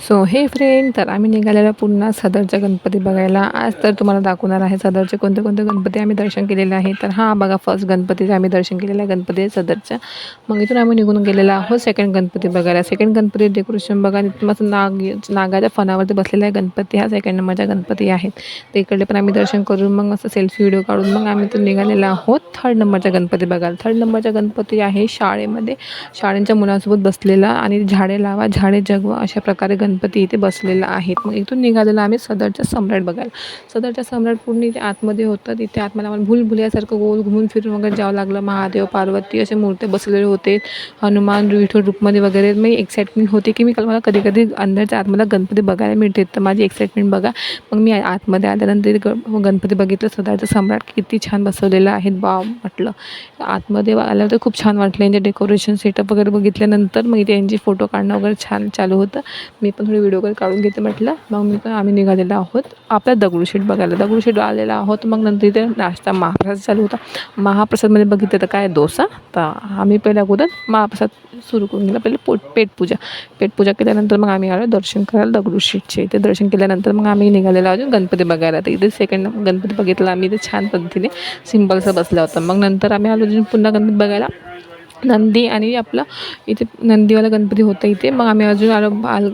So हे friend तर आम्ही निघालेलो पुन्हा सदरचा गणपती बघायला. आज तर तुम्हाला दाखवणार आहे सदरचे कोणते कोणते गणपती आम्ही दर्शन केलेले आहे. तर हा बघा फर्स्ट गणपतीचं आम्ही दर्शन केलेलं आहे गणपती आहे सदरचा. मग इथून आम्ही निघून गेलेलो आहोत सेकंड गणपती बघायला. सेकंड गणपती डेकोरेशन बघा इथं मस्त नाग नागाच्या फणावरती बसलेला आहे गणपती. हा सेकंड नंबरचा गणपती आहे. तर इकडे पण आम्ही दर्शन करून मग असं सेल्फी व्हिडिओ काढून मग आम्ही इथून निघालेला आहोत. थर्ड नंबरचा गणपती बघायला. थर्ड नंबरचा गणपती आहे शाळेमध्ये. शाळेच्या मुलांसोबत बसलेला आणि झाडे लावा झाडे जगवा अशा प्रकारे गणपती इथे बसलेला आहे मग इथून निघालेला आम्ही सदरच्या सम्राट बघायला. सदरच्या सम्राट पूर्ण इथे आतमध्ये होतं. तिथे आतमध्ये आम्हाला भूलभुल्यासारखं गोल घुमून फिरून वगैरे जावं लागलं. महादेव पार्वती असे मूर्ती बसलेले होते. हनुमान विठ्ठल रूपमध्ये वगैरे. मी एक्साइटमेंट होते की मी मला कधी कधी अंदरच्या आतमध्ये गणपती बघायला मिळते. तर माझी एक्साइटमेंट बघा. मग मी आतमध्ये आल्यानंतर ग गणपती बघितलं. सदरचं सम्राट किती छान बसवलेलं आहे. बा म्हटलं. आतमध्ये आल्यावर तर खूप छान वाटलं. यांचे डेकोरेशन सेटअप वगैरे बघितल्यानंतर मग इथे यांची फोटो काढणं वगैरे छान चालू होतं. मी पण थोडी व्हिडिओ वगैरे काढून घेते म्हटलं. मग मी पण आम्ही निघालेलो आहोत. आपल्या दगडूशेठ बघायला. दगडूशेठ आलेला आहोत. मग नंतर इथे नाश्ता महाप्रसाद चालू होता. महाप्रसादमध्ये बघितलं तर काय? डोसा. तर आम्ही पहिल्या अगोदर महाप्रसाद सुरू करून गेला पहिले पोट पेटपूजा पेटपूजा केल्यानंतर मग आम्ही आलो दर्शन करायला दगडूशेठचे इथे. दर्शन केल्यानंतर मग आम्ही निघालेलो आहोत गणपती बघायला. तर इथे सेकंड गणपती बघितला आम्ही. इथे छान पद्धतीने सिम्पलचा बसला होता मग नंतर आम्ही आलो अजून पुन्हा गणपती बघायला. नंदी आणि आपलं इथे नंदीवाला गणपती होता इथे. मग आम्ही अजून आलो बाल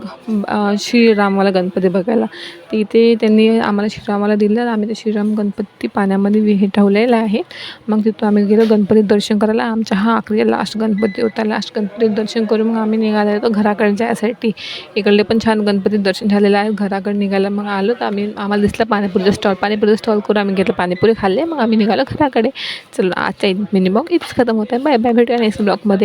श्रीरामवाला गणपती बघायला. तर इथे त्यांनी आम्हाला श्रीरामाला दिलं आम्ही ते श्रीराम गणपती पाण्यामध्ये विहे ठेवलेला आहे. मग तिथं आम्ही गेलो गणपती दर्शन करायला. आमच्या हा आखरी लास्ट गणपती होता. लास्ट गणपती दर्शन करून मग आम्ही निघालो होतो घराकडे जायसाठी. इकडले पण छान गणपती दर्शन झालेलं आहे. घराकडे निघायला मग आलो तर आम्ही आम्हाला दिसला पाणीपुरीचं स्टॉल पाणीपुरीचं स्टॉल करून आम्ही घेतलं. पाणीपुरी खाल्ले. मग आम्ही निघालो घराकडे. चलो आजच्या मिनिमम इथेच खतम होत आहे बाय बाय भेटूया नेक्स्ट ब्लॉगमध्ये